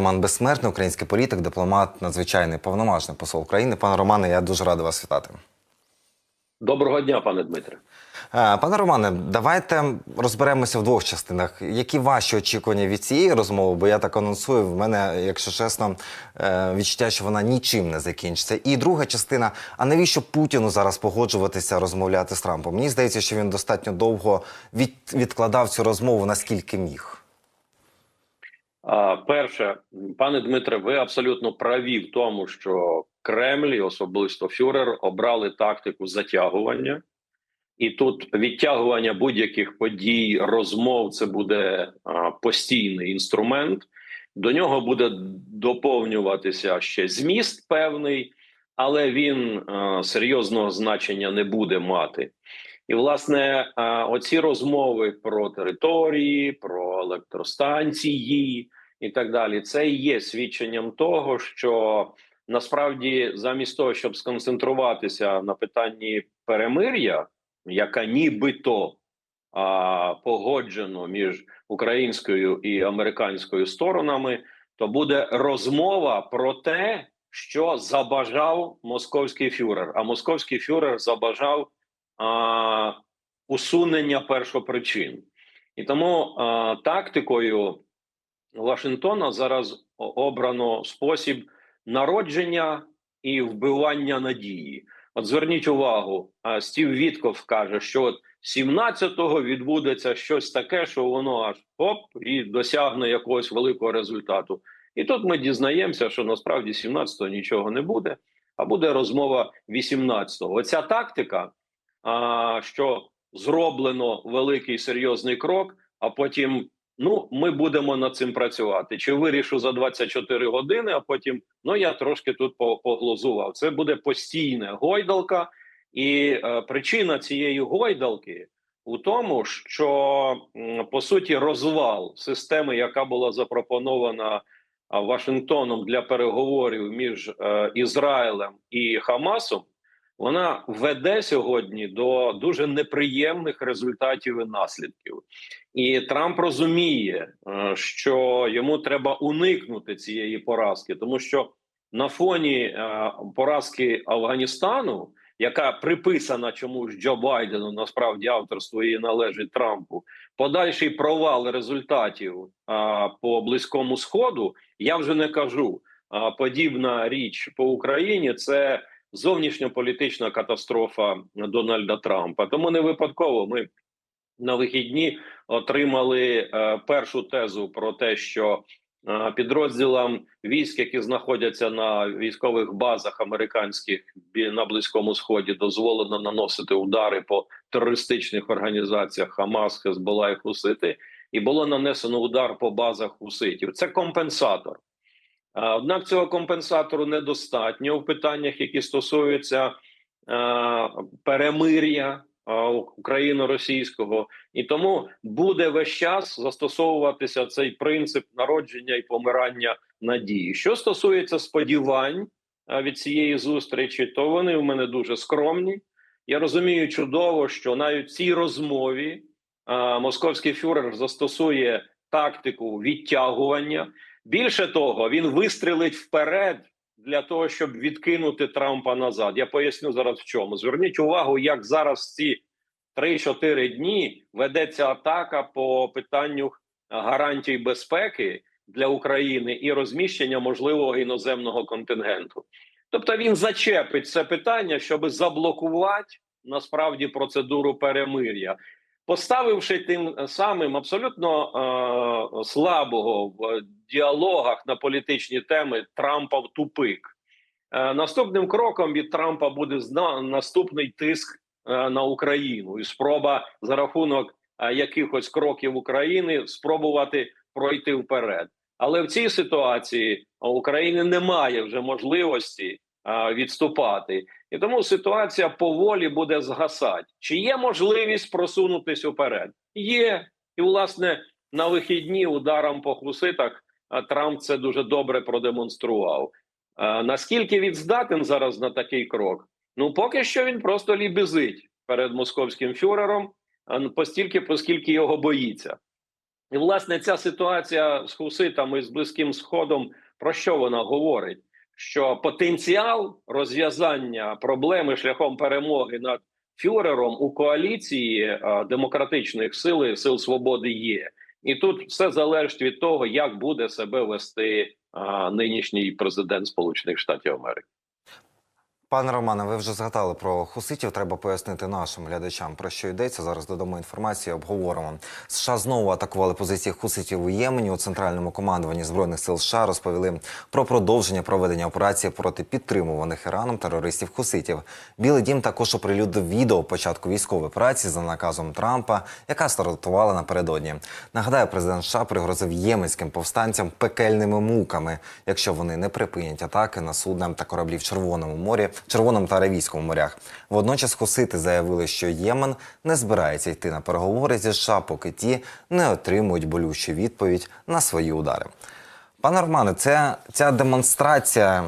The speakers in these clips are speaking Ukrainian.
Роман Безсмертний, український політик, дипломат, надзвичайний повноважний посол України. Пане Романе, я дуже радий вас вітати. Доброго дня, пане Дмитре. Е, Пане Романе, давайте розберемося в двох частинах. Які ваші очікування від цієї розмови? Бо я так анонсую, в мене, якщо чесно, е, відчуття, що вона нічим не закінчиться. І друга частина: а навіщо Путіну зараз погоджуватися розмовляти з Трампом? Мені здається, що він достатньо довго від, відкладав цю розмову наскільки міг. Перше, пане Дмитре, ви абсолютно праві в тому, що Кремль, і особисто Фюрер, обрали тактику затягування, і тут відтягування будь-яких подій, розмов це буде постійний інструмент. До нього буде доповнюватися ще зміст певний, але він серйозного значення не буде мати. І, власне, оці розмови про території, про електростанції і так далі, це і є свідченням того, що насправді, замість того, щоб сконцентруватися на питанні перемир'я, яка нібито а, погоджено між українською і американською сторонами, то буде розмова про те, що забажав московський фюрер. А московський фюрер забажав а, усунення першопричин. І тому а, тактикою Вашингтона зараз обрано спосіб народження і вбивання надії. От зверніть увагу, а, Стів Вітков каже, що от 17-го відбудеться щось таке, що воно аж оп і досягне якогось великого результату. І тут ми дізнаємося, що насправді 17-го нічого не буде, а буде розмова 18-го. Оця тактика, що зроблено великий серйозний крок, а потім ну ми будемо над цим працювати. Чи вирішу за 24 години, а потім ну я трошки тут поглузував. Це буде постійна гойдалка, і е, причина цієї гойдалки у тому, що по суті розвал системи, яка була запропонована. Вашингтоном для переговорів між е, Ізраїлем і Хамасом, вона веде сьогодні до дуже неприємних результатів і наслідків. І Трамп розуміє, е, що йому треба уникнути цієї поразки, тому що на фоні е, поразки Афганістану, яка приписана чомусь Джо Байдену, насправді авторство її належить Трампу, подальший провал результатів е, по близькому сходу. Я вже не кажу. Подібна річ по Україні це зовнішньополітична катастрофа Дональда Трампа. Тому не випадково ми на вихідні отримали е, першу тезу про те, що е, підрозділам військ, які знаходяться на військових базах американських на близькому сході, дозволено наносити удари по терористичних організаціях Хамас, Хезбола і Хусити, і було нанесено удар по базах Хуситів. Це компенсатор. Однак цього компенсатору недостатньо в питаннях, які стосуються е, перемир'я е, україно-російського, і тому буде весь час застосовуватися цей принцип народження і помирання надії. Що стосується сподівань е, від цієї зустрічі, то вони в мене дуже скромні. Я розумію чудово, що навіть в цій розмові московський фюрер застосує тактику відтягування. Більше того, він вистрілить вперед для того, щоб відкинути Трампа назад. Я поясню зараз в чому. Зверніть увагу, як зараз ці 3-4 дні ведеться атака по питанню гарантій безпеки для України і розміщення можливого іноземного контингенту. Тобто він зачепить це питання, щоб заблокувати насправді процедуру перемир'я поставивши тим самим абсолютно е, слабого в діалогах на політичні теми Трампа в тупик. Е, наступним кроком від Трампа буде зна наступний тиск е, на Україну і спроба за рахунок е, якихось кроків України спробувати пройти вперед. Але в цій ситуації України немає вже можливості відступати. І тому ситуація поволі буде згасати. Чи є можливість просунутись уперед? Є. І, власне, на вихідні ударом по хуситах Трамп це дуже добре продемонстрував. Наскільки він здатен зараз на такий крок? Ну, поки що він просто лібезить перед московським фюрером, постільки, оскільки його боїться. І власне ця ситуація з хуситами з близьким сходом про що вона говорить? Що потенціал розв'язання проблеми шляхом перемоги над фюрером у коаліції е, демократичних сил сил свободи є, і тут все залежить від того, як буде себе вести е, нинішній президент Сполучених Штатів Америки. Пане Романе, ви вже згадали про хуситів. Треба пояснити нашим глядачам про що йдеться. Зараз додамо інформацію, обговоримо. США знову атакували позиції хуситів у Ємені. У центральному командуванні збройних сил США розповіли про продовження проведення операції проти підтримуваних Іраном терористів хуситів. Білий дім також оприлюднив відео початку військової операції за наказом Трампа, яка стартувала напередодні. Нагадаю, президент США пригрозив єменським повстанцям пекельними муками, якщо вони не припинять атаки на судна та кораблі в Червоному морі. Червоному та Аравійському морях. Водночас хусити заявили, що Ємен не збирається йти на переговори зі США, поки ті не отримують болючу відповідь на свої удари. Пане Романе, це ця демонстрація.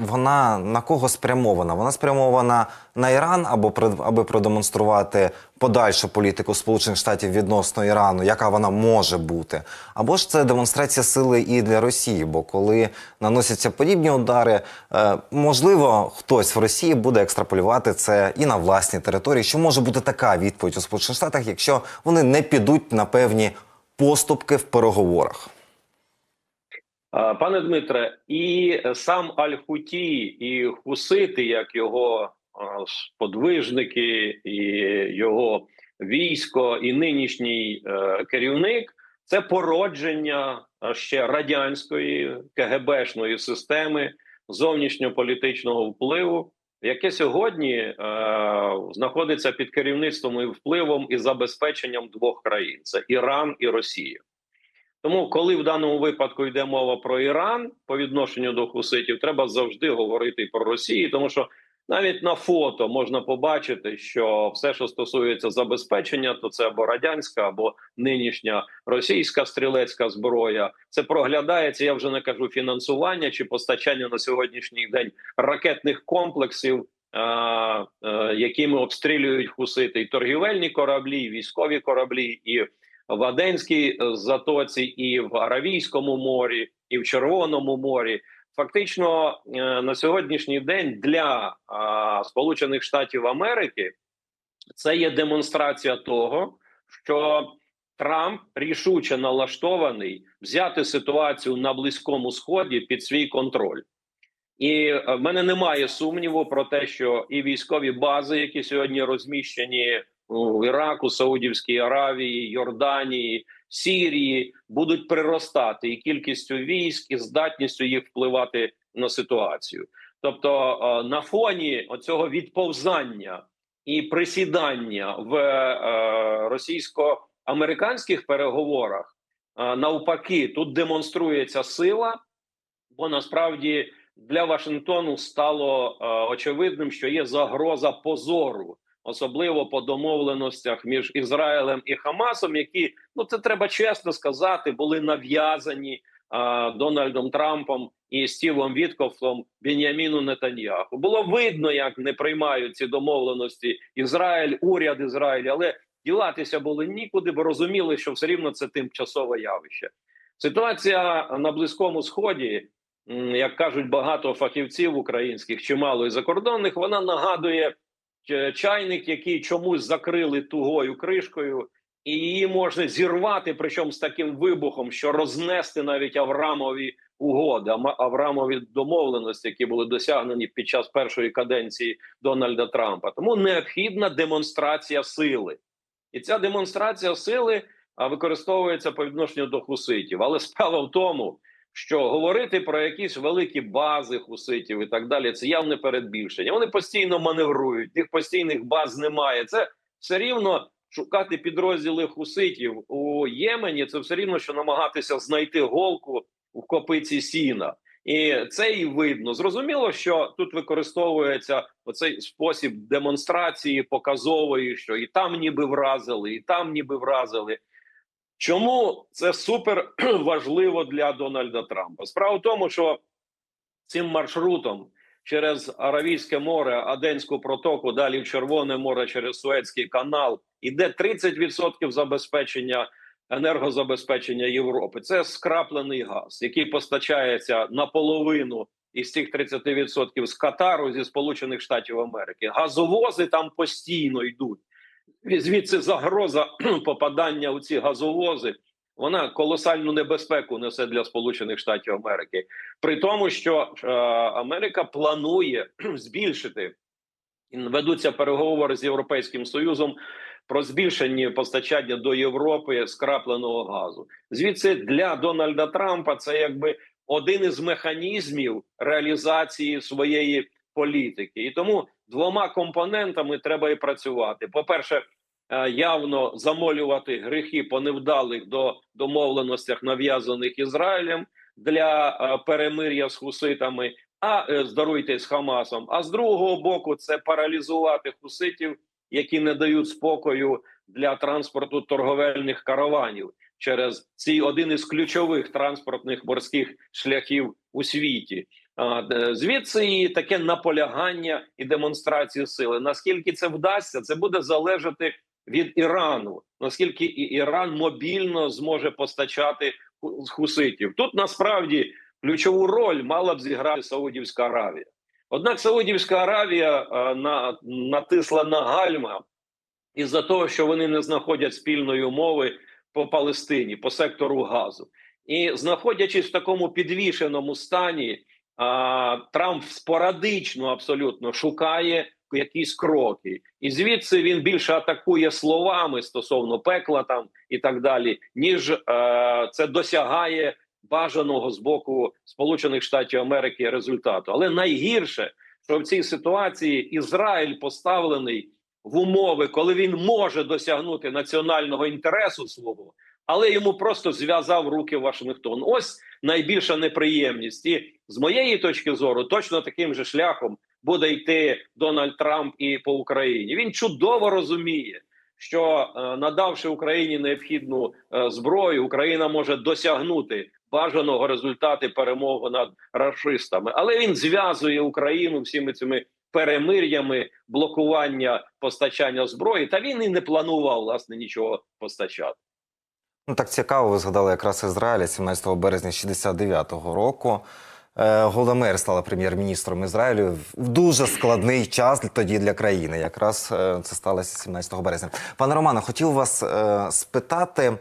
Вона на кого спрямована? Вона спрямована на Іран або аби продемонструвати подальшу політику Сполучених Штатів відносно Ірану, яка вона може бути, або ж це демонстрація сили і для Росії. Бо коли наносяться подібні удари, е, можливо, хтось в Росії буде екстраполювати це і на власній території. Що може бути така відповідь у Сполучених Штатах, якщо вони не підуть на певні поступки в переговорах? Пане Дмитре, і сам Аль-Хуті, і Хусити, як його сподвижники, і його військо, і нинішній е, керівник це породження ще радянської КГБшної системи зовнішньополітичного впливу, яке сьогодні е, знаходиться під керівництвом і впливом і забезпеченням двох країн: це Іран і Росія. Тому, коли в даному випадку йде мова про Іран по відношенню до хуситів, треба завжди говорити про Росію, тому що навіть на фото можна побачити, що все, що стосується забезпечення, то це або радянська, або нинішня російська стрілецька зброя. Це проглядається. Я вже не кажу фінансування чи постачання на сьогоднішній день ракетних комплексів. е, Якими обстрілюють хусити і торгівельні кораблі, і військові кораблі, і в Аденській е, затоці, і в Аравійському морі, і в Червоному морі. Фактично е, на сьогоднішній день для Сполучених Штатів Америки це є демонстрація того, що Трамп рішуче налаштований взяти ситуацію на близькому сході під свій контроль. І е, в мене немає сумніву про те, що і військові бази, які сьогодні розміщені у Іраку, Саудівській Аравії, Йорданії, Сірії, будуть приростати і кількістю військ, і здатністю їх впливати на ситуацію. Тобто, е, на фоні оцього відповзання і присідання в е, російсько-американських переговорах, е, навпаки, тут демонструється сила, бо насправді для Вашингтону стало очевидним, що є загроза позору, особливо по домовленостях між Ізраїлем і Хамасом, які ну це треба чесно сказати, були нав'язані е, Дональдом Трампом і Стівом Віткофом Беняміну Нетаньяху. Було видно, як не приймають ці домовленості Ізраїль, уряд Ізраїлю, але ділатися було нікуди, бо розуміли, що все рівно це тимчасове явище. Ситуація на близькому сході як кажуть багато фахівців українських, чимало і закордонних, вона нагадує чайник, який чомусь закрили тугою кришкою, і її можна зірвати, причому з таким вибухом, що рознести навіть Аврамові угоди, Аврамові домовленості, які були досягнені під час першої каденції Дональда Трампа. Тому необхідна демонстрація сили, і ця демонстрація сили використовується по відношенню до хуситів. Але справа в тому, що говорити про якісь великі бази хуситів і так далі, це явне передбільшення. Вони постійно маневрують, тих постійних баз немає. Це все рівно шукати підрозділи хуситів у Ємені. Це все рівно, що намагатися знайти голку в копиці сіна. І це і видно. Зрозуміло, що тут використовується оцей спосіб демонстрації показової, що і там ніби вразили, і там ніби вразили. Чому це супер важливо для Дональда Трампа? Справа в тому, що цим маршрутом через Аравійське море, Аденську протоку, далі в Червоне море через Суецький канал іде 30% забезпечення енергозабезпечення Європи. Це скраплений газ, який постачається наполовину із цих 30% з Катару зі Сполучених Штатів Америки. Газовози там постійно йдуть. Звідси загроза попадання у ці газовози. Вона колосальну небезпеку несе для Сполучених Штатів Америки, при тому, що е, Америка планує збільшити ведуться переговори з Європейським Союзом про збільшення постачання до Європи скрапленого газу. Звідси для Дональда Трампа це якби один із механізмів реалізації своєї політики, і тому двома компонентами треба і працювати. По перше, явно замолювати гріхи по невдалих до домовленостях, нав'язаних Ізраїлем для е, перемир'я з хуситами. А е, здаруйте з Хамасом. А з другого боку, це паралізувати хуситів, які не дають спокою для транспорту торговельних караванів через цей один із ключових транспортних морських шляхів у світі. Звідси і таке наполягання і демонстрацію сили. Наскільки це вдасться, це буде залежати від Ірану. Наскільки Іран мобільно зможе постачати хуситів. Тут насправді ключову роль мала б зіграти Саудівська Аравія. Однак Саудівська Аравія е, на, натисла на гальма із-за того, що вони не знаходять спільної мови по Палестині, по сектору газу. І знаходячись в такому підвішеному стані, а, Трамп спорадично абсолютно шукає якісь кроки, і звідси він більше атакує словами стосовно пекла там і так далі, ніж е, це досягає бажаного з боку Сполучених Штатів Америки результату. Але найгірше, що в цій ситуації Ізраїль поставлений в умови, коли він може досягнути національного інтересу свого, але йому просто зв'язав руки Вашингтон. Ось найбільша неприємність. І з моєї точки зору, точно таким же шляхом буде йти Дональд Трамп і по Україні. Він чудово розуміє, що е, надавши Україні необхідну е, зброю, Україна може досягнути бажаного результату перемоги над рашистами, але він зв'язує Україну всіми цими перемир'ями блокування постачання зброї. Та він і не планував власне нічого постачати. Ну так цікаво, ви згадали якраз Ізраїля 17 березня 69-го року. Е, Голда Меїр стала прем'єр-міністром Ізраїлю в дуже складний час тоді для країни. Якраз е, це сталося 17 березня. Пане Романе, хотів вас е, спитати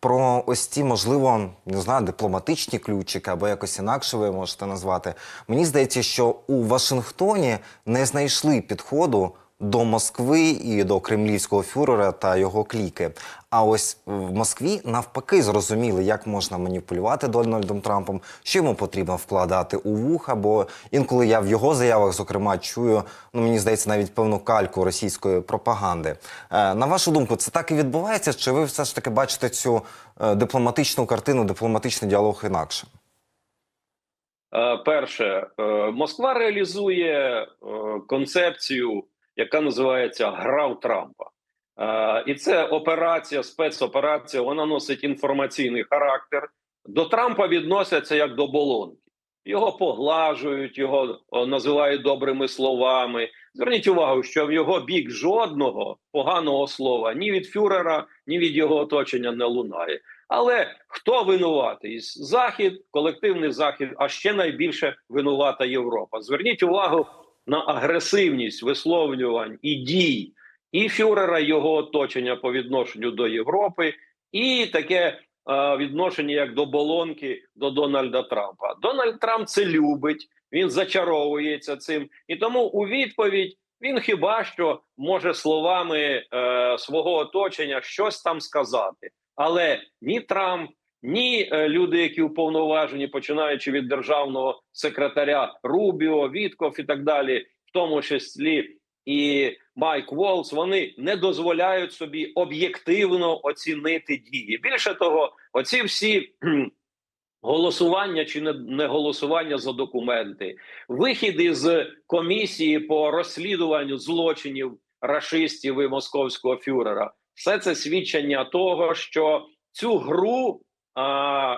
про ось ті, можливо, не знаю, дипломатичні ключики або якось інакше ви можете назвати. Мені здається, що у Вашингтоні не знайшли підходу до Москви і до кремлівського фюрера та його кліки. А ось в Москві навпаки зрозуміли, як можна маніпулювати Дональдом Трампом, що йому потрібно вкладати у вуха. Бо інколи я в його заявах, зокрема, чую, ну мені здається, навіть певну кальку російської пропаганди. Е, на вашу думку, це так і відбувається? Чи ви все ж таки бачите цю е, дипломатичну картину, дипломатичний діалог інакше? Е, Перше, е, Москва реалізує е, концепцію, яка називається Гра в Трампа. Е, І це операція, спецоперація. Вона носить інформаційний характер. До Трампа відносяться як до болонки. Його поглажують, його називають добрими словами. Зверніть увагу, що в його бік жодного поганого слова ні від фюрера, ні від його оточення не лунає. Але хто винуватий? Захід, колективний захід, а ще найбільше винувата Європа. Зверніть увагу на агресивність висловлювань і дій і фюрера, його оточення по відношенню до Європи, і таке е, відношення як до болонки до Дональда Трампа. Дональд Трамп це любить, він зачаровується цим, і тому у відповідь. Він хіба що може словами е, свого оточення щось там сказати, але ні Трамп, ні е, люди, які уповноважені, починаючи від державного секретаря Рубіо, Вітков і так далі, в тому числі і Майк Волс, вони не дозволяють собі об'єктивно оцінити дії. Більше того, оці всі голосування чи не, голосування за документи, вихід із комісії по розслідуванню злочинів рашистів і московського фюрера, все це свідчення того, що цю гру а,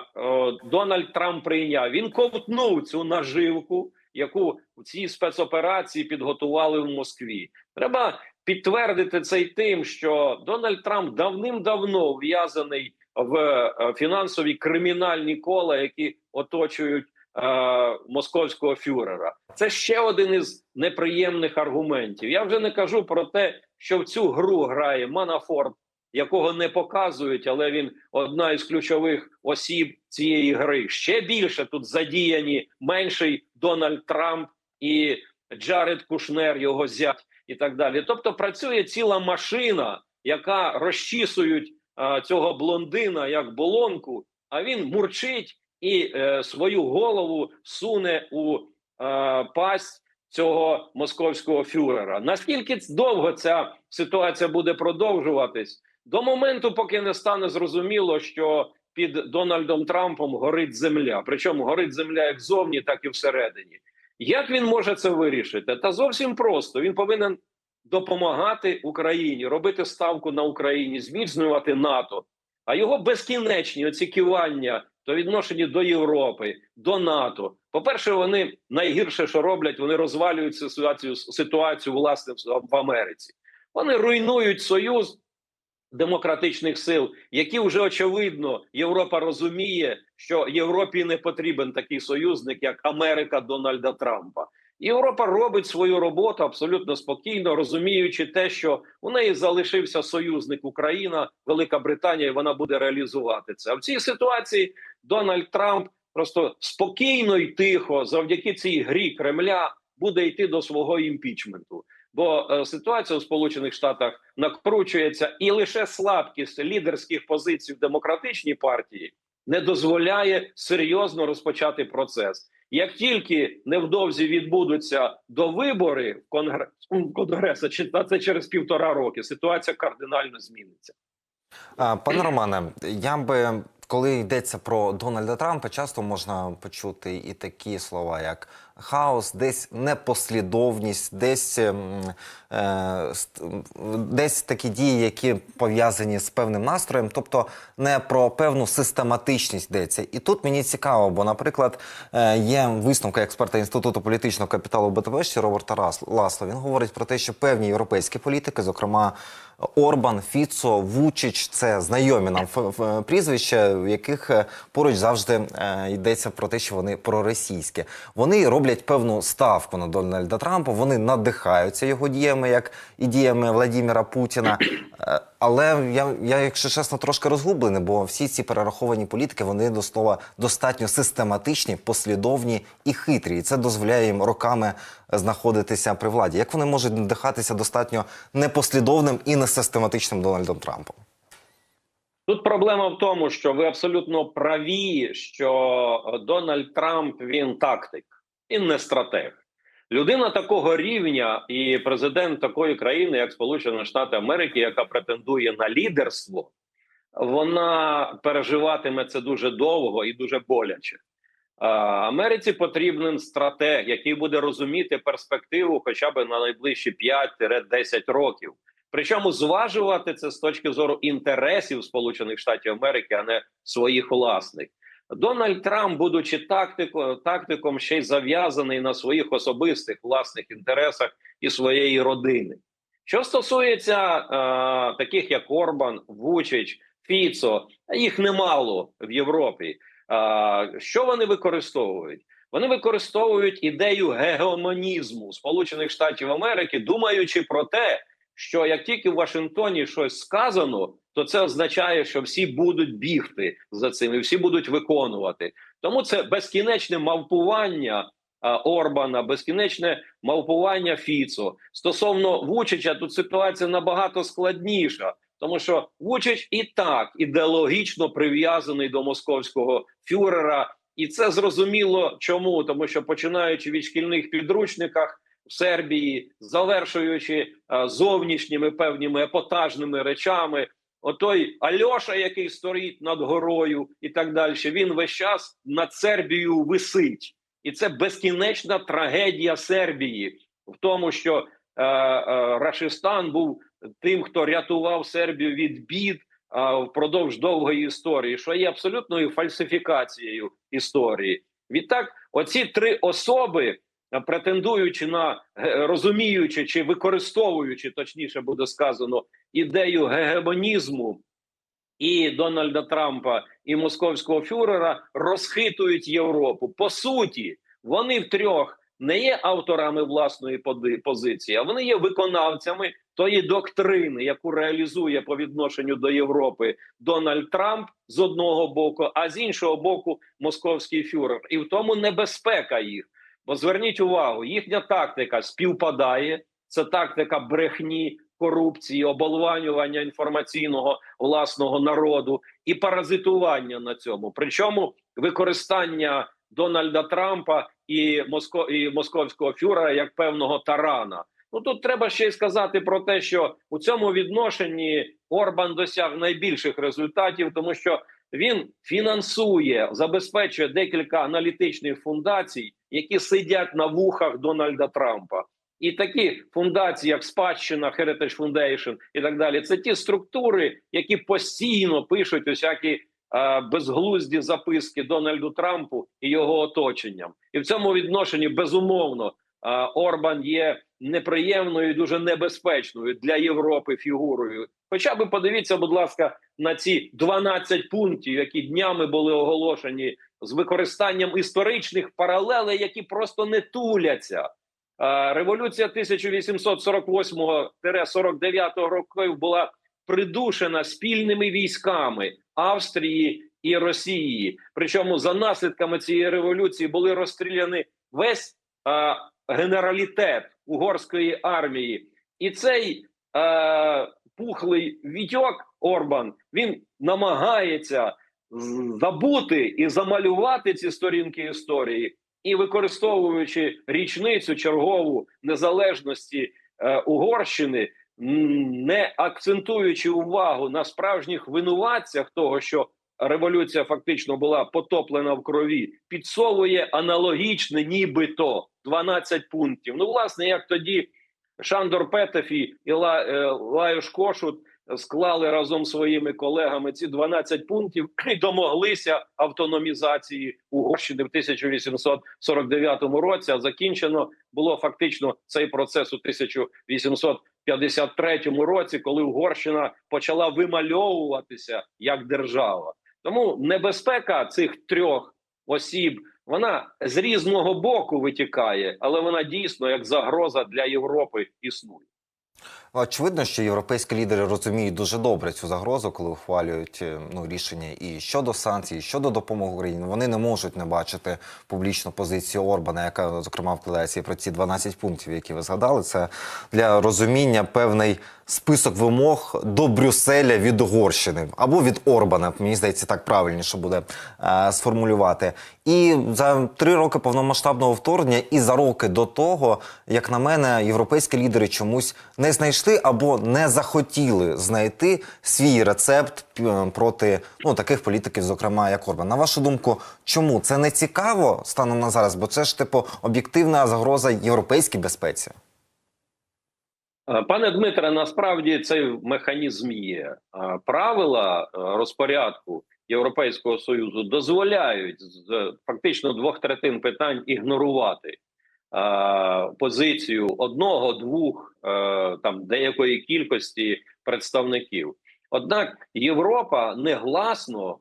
Дональд Трамп прийняв. Він ковтнув цю наживку, яку в цій спецоперації підготували в Москві. Треба підтвердити це й тим, що Дональд Трамп давним-давно в'язаний в е, фінансові кримінальні кола, які оточують е, московського фюрера. Це ще один із неприємних аргументів. Я вже не кажу про те, що в цю гру грає Манафорт, якого не показують, але він одна із ключових осіб цієї гри. Ще більше тут задіяні менший Дональд Трамп і Джаред Кушнер, його зять, і так далі. Тобто працює ціла машина, яка розчісують а, цього блондина як болонку, а він мурчить і е, свою голову суне у е, пасть цього московського фюрера. Наскільки довго ця ситуація буде продовжуватись? До моменту, поки не стане зрозуміло, що під Дональдом Трампом горить земля. Причому горить земля як зовні, так і всередині. Як він може це вирішити? Та зовсім просто він повинен допомагати Україні, робити ставку на Україні, зміцнювати НАТО. А його безкінечні оці кивання то відношенні до Європи, до НАТО. По-перше, вони найгірше, що роблять, вони розвалюють ситуацію ситуацію власне в Америці. Вони руйнують союз демократичних сил, які вже очевидно Європа розуміє, що Європі не потрібен такий союзник, як Америка Дональда Трампа. Європа робить свою роботу абсолютно спокійно, розуміючи те, що у неї залишився союзник Україна, Велика Британія, і вона буде реалізувати це. А в цій ситуації Дональд Трамп просто спокійно і тихо, завдяки цій грі Кремля, буде йти до свого імпічменту. Бо е, ситуація у Сполучених Штатах накручується, і лише слабкість лідерських позицій в демократичній партії не дозволяє серйозно розпочати процес. Як тільки невдовзі відбудуться до вибори в конгрес конгресу, чи та це через півтора роки, ситуація кардинально зміниться. Пане Романе, я би коли йдеться про Дональда Трампа, часто можна почути і такі слова, як хаос, десь непослідовність, десь ем, е, десь такі дії, які пов'язані з певним настроєм, тобто не про певну систематичність йдеться. І тут мені цікаво, бо, наприклад, е, є висновка експерта інституту політичного капіталу БТВ Роберта Ласло. Він говорить про те, що певні європейські політики, зокрема. Орбан, Фіцо, Вучич це знайомі нам прізвища, в яких е, поруч завжди е, йдеться про те, що вони проросійські. Вони роблять певну ставку на Дональда Трампа. Вони надихаються його діями, як і діями Владіміра Путіна. Е, Але я, я, якщо чесно, трошки розгублений, бо всі ці перераховані політики вони до слова достатньо систематичні, послідовні і хитрі. І це дозволяє їм роками знаходитися при владі. Як вони можуть надихатися достатньо непослідовним і несистематичним Дональдом Трампом? Тут проблема в тому, що ви абсолютно праві, що Дональд Трамп він тактик, він не стратег. Людина такого рівня і президент такої країни, як Сполучені Штати Америки, яка претендує на лідерство, вона переживатиме це дуже довго і дуже боляче. Америці потрібен стратег, який буде розуміти перспективу хоча б на найближчі 5-10 років. Причому зважувати це з точки зору інтересів Сполучених Штатів Америки, а не своїх власних. Дональд Трамп, будучи тактико, тактиком, ще й зав'язаний на своїх особистих власних інтересах і своєї родини. Що стосується е, таких як Орбан, Вучич, Фіцо, їх немало в Європі. Е, що вони використовують? Вони використовують ідею гегемонізму Сполучених Штатів Америки, думаючи про те, що як тільки в Вашингтоні щось сказано, то це означає, що всі будуть бігти за цим і всі будуть виконувати. Тому це безкінечне мавпування Орбана, безкінечне мавпування Фіцо. Стосовно Вучича, тут ситуація набагато складніша, тому що Вучич і так ідеологічно прив'язаний до московського фюрера, і це зрозуміло чому, тому що починаючи від шкільних підручниках Сербії, завершуючи зовнішніми певними епатажними речами. Отой Альоша, який стоїть над горою, і так далі, він весь час над Сербією висить, і це безкінечна трагедія Сербії в тому, що е, е, Рашистан був тим, хто рятував Сербію від бід е, впродовж довгої історії, що є абсолютною фальсифікацією історії. Відтак, оці три особи е, претендуючи на е, розуміючи чи використовуючи, точніше буде сказано, ідею гегемонізму і Дональда Трампа і московського фюрера розхитують Європу. По суті, вони втрьох не є авторами власної позиції, а вони є виконавцями тої доктрини, яку реалізує по відношенню до Європи Дональд Трамп з одного боку, а з іншого боку, московський фюрер. І в тому небезпека їх. Бо зверніть увагу, їхня тактика співпадає. Це тактика брехні, корупції, оболванювання інформаційного власного народу і паразитування на цьому. Причому використання Дональда Трампа і Моско і московського фюрера як певного тарана. Ну тут треба ще й сказати про те, що у цьому відношенні Орбан досяг найбільших результатів, тому що він фінансує, забезпечує декілька аналітичних фундацій, які сидять на вухах Дональда Трампа. І такі фундації, як спадщина, Heritage Foundation і так далі, це ті структури, які постійно пишуть усякі е, безглузді записки Дональду Трампу і його оточенням. І в цьому відношенні безумовно е, Орбан є неприємною і дуже небезпечною для Європи фігурою. Хоча би подивіться, будь ласка, на ці 12 пунктів, які днями були оголошені з використанням історичних паралелей, які просто не туляться. Революція 1848-49 років була придушена спільними військами Австрії і Росії. Причому за наслідками цієї революції були розстріляні весь генералітет угорської армії, і цей е, пухлий вітьок Орбан він намагається забути і замалювати ці сторінки історії і використовуючи річницю чергову незалежності е, Угорщини, не акцентуючи увагу на справжніх винуватцях того, що революція фактично була потоплена в крові, підсовує аналогічне, нібито 12 пунктів. Ну, власне, як тоді Шандор Петефі і Ла, е, Лаюш Кошут склали разом своїми колегами ці 12 пунктів і домоглися автономізації Угорщини в 1849 році. А закінчено було фактично цей процес у 1853 році, коли Угорщина почала вимальовуватися як держава. Тому небезпека цих трьох осіб вона з різного боку витікає, але вона дійсно як загроза для Європи існує. Очевидно, що європейські лідери розуміють дуже добре цю загрозу, коли ухвалюють е, ну, рішення і щодо санкцій, і щодо допомоги Україні. Вони не можуть не бачити публічну позицію Орбана, яка зокрема вкладається про ці 12 пунктів, які ви згадали. Це для розуміння певний список вимог до Брюсселя від Угорщини або від Орбана. Мені здається, так правильніше буде е, сформулювати. І за три роки повномасштабного вторгнення, і за роки до того, як на мене, європейські лідери чомусь не знайшли або не захотіли знайти свій рецепт е, проти ну таких політиків, зокрема як Орбан. На вашу думку, чому це не цікаво станом на зараз? Бо це ж типу об'єктивна загроза європейській безпеці. Е, Пане Дмитре, насправді цей механізм є. Е, Правила е, розпорядку Європейського союзу дозволяють з фактично двох третин питань ігнорувати позицію одного, двох там деякої кількості представників. Однак Європа негласно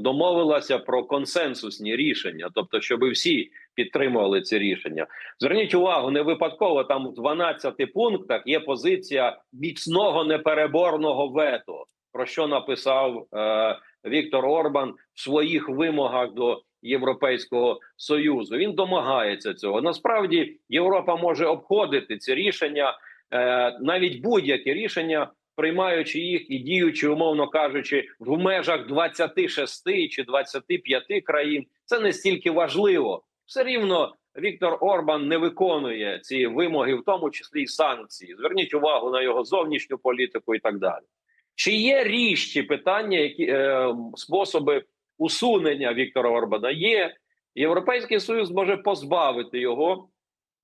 домовилася про консенсусні рішення, тобто, щоб всі підтримували ці рішення. Зверніть увагу, не випадково там у 12 пунктах є позиція міцного непереборного вето, про що написав е, Віктор Орбан в своїх вимогах до Європейського союзу. Він домагається цього. Насправді Європа може обходити ці рішення, е, навіть будь-які рішення. Приймаючи їх і діючи, умовно кажучи, в межах 26 чи 25 країн, це не стільки важливо. Все рівно Віктор Орбан не виконує ці вимоги, в тому числі й санкції. Зверніть увагу на його зовнішню політику і так далі. Чи є ріжчі питання, які е, способи усунення Віктора Орбана? Є Європейський Союз може позбавити його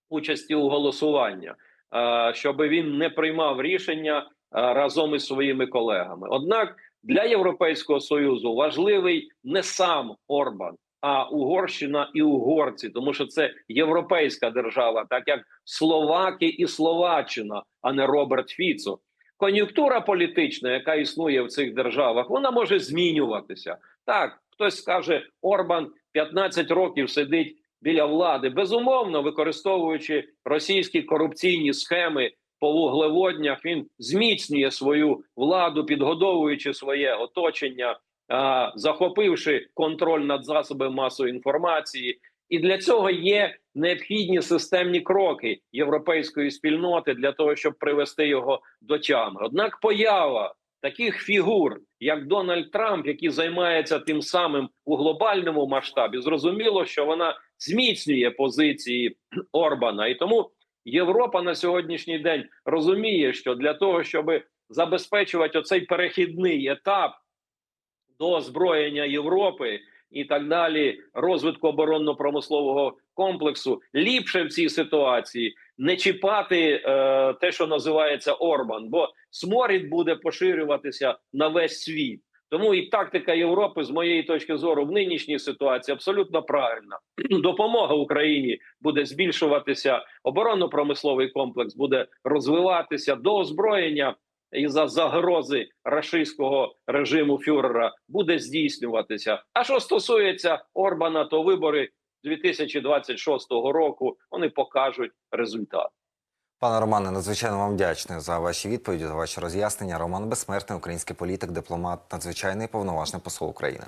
участі у голосуванні, е, щоб він не приймав рішення е, разом із своїми колегами. Однак для Європейського союзу важливий не сам Орбан, а Угорщина і угорці, тому що це європейська держава, так як Словаки і Словаччина, а не Роберт Фіцо. Кон'юнктура політична, яка існує в цих державах, вона може змінюватися. Так, хтось скаже, Орбан 15 років сидить біля влади, безумовно, використовуючи російські корупційні схеми по вуглеводнях, він зміцнює свою владу, підгодовуючи своє оточення, захопивши контроль над засобами масової інформації. І для цього є необхідні системні кроки європейської спільноти для того, щоб привести його до тями. Однак поява таких фігур, як Дональд Трамп, який займається тим самим у глобальному масштабі, зрозуміло, що вона зміцнює позиції Орбана, і тому Європа на сьогоднішній день розуміє, що для того, щоб забезпечувати оцей перехідний етап до озброєння Європи і так далі, розвитку оборонно-промислового комплексу, ліпше в цій ситуації не чіпати е, те, що називається Орбан, бо сморід буде поширюватися на весь світ. Тому і тактика Європи, з моєї точки зору, в нинішній ситуації абсолютно правильна. Допомога Україні буде збільшуватися, оборонно-промисловий комплекс буде розвиватися до озброєння і за загрози рашистського режиму фюрера буде здійснюватися. А що стосується Орбана, то вибори 2026 року вони покажуть результат. Пане Романе, надзвичайно вам вдячний за ваші відповіді, за ваші роз'яснення. Роман Безсмертний, український політик, дипломат, надзвичайний повноважний посол України.